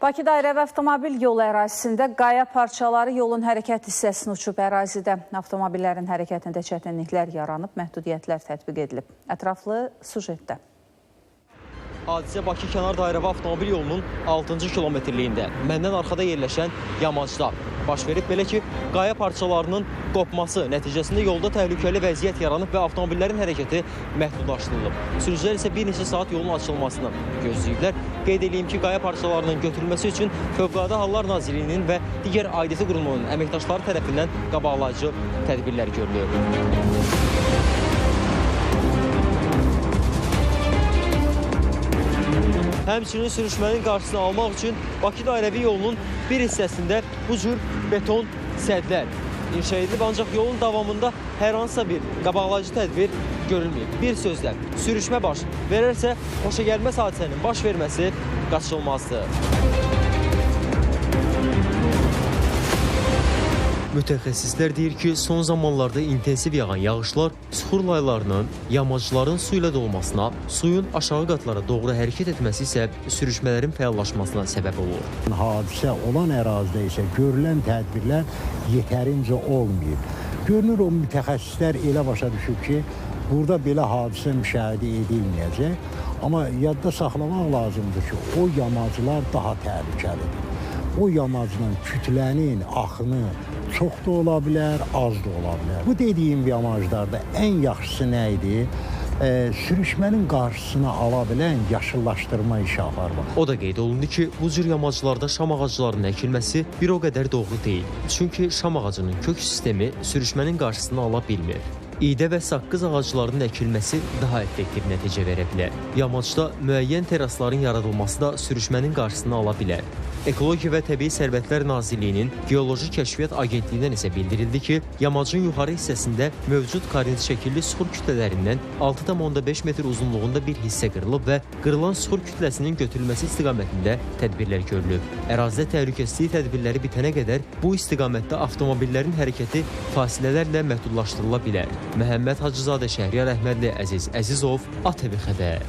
Bakıda Ayrəv avtomobil yolu ərazisində qaya parçaları yolun hərəkət hissəsini uçub ərazidə. Avtomobillərin hərəkətində çətinliklər yaranıb, məhdudiyyətlər tətbiq edilib. Ətraflı sujetdə. Hadisə Bakı kənar dairəvi avtomobil yolunun 6-cı kilometrliyində, məndən arxada yerləşən yamacda baş verib. Belə ki, qaya parçalarının qopması nəticəsində yolda təhlükəli vəziyyət yaranıb və avtomobillərin hərəkəti məhdudlaşdırılıb. Sürücülər isə bir neçə saat yolun açılmasını gözləyiblər. Qeyd edeyim ki, qaya parçalarının götürülməsi üçün Fövqəladə Hallar Nazirliyinin və digər aidiyyəti qurumunun əməkdaşları tərəfindən qabaqlayıcı tədbirlər görülür. Həmçinin sürüşmənin qarşısını almaq üçün Bakı dairəvi yolunun bir hissəsində bu cür beton sədlər inşa edilib, ancaq yolun davamında hər hansısa bir qabaqlayıcı tədbir görülməyib. Bir sözlə, sürüşmə baş verərsə, xoşagəlməz hadisənin baş verməsi qaçılmazdır. Mütəxəssislər deyir ki, son zamanlarda intensiv yağan yağışlar suxur laylarının, yamacların su ilə dolmasına, suyun aşağı qatlara doğru hərəkət etməsi isə sürüşmələrin fəallaşmasına səbəb olur. Hadisə olan ərazidə isə görülən tədbirlər yetərincə olmayıb. Görünür o mütəxəssislər elə başa düşüb ki, burada belə hadisə müşahidə edilməyəcək. Amma yadda saxlamaq lazımdır ki, o yamaclar daha təhlükəlidir. O yamacla kütlənin axını çox da ola bilər, az da ola bilər. Bu dediyim yamaclarda ən yaxşısı nə idi? E, sürüşmənin qarşısını ala bilən yaşıllaşdırma işi aparmaq. O da qeyd olundu ki, bu cür yamaclarda şam ağaclarının əkilməsi bir o qədər doğru deyil. Çünki şam ağacının kök sistemi sürüşmənin qarşısını ala bilmir. İdə və saqqız ağaclarının əkilməsi daha effektiv nəticə verə bilər. Yamacda müəyyən terasların yaradılması da sürüşmənin qarşısını ala bilər. Ekologiya və Təbii Sərvətlər Nazirliyinin Geoloji Kəşfiyyat Agentliyindən isə bildirildi ki, yamacın yuxarı hissəsində mövcud karent şəkilli suxur kütlələrindən 6,5 metr uzunluğunda bir hissə qırılıb və qırılan suxur kütləsinin götürülməsi istiqamətində tədbirlər görülüb. Ərazidə təhlükəsizlik tədbirləri bitənə qədər bu istiqamətdə avtomobillərin hərəkəti fasilələrlə məhdudlaşdırıla bilər. Məhəmməd Hacızadə, Şəhriyar Əhmədli, Əziz Əzizov, ATV xəbər.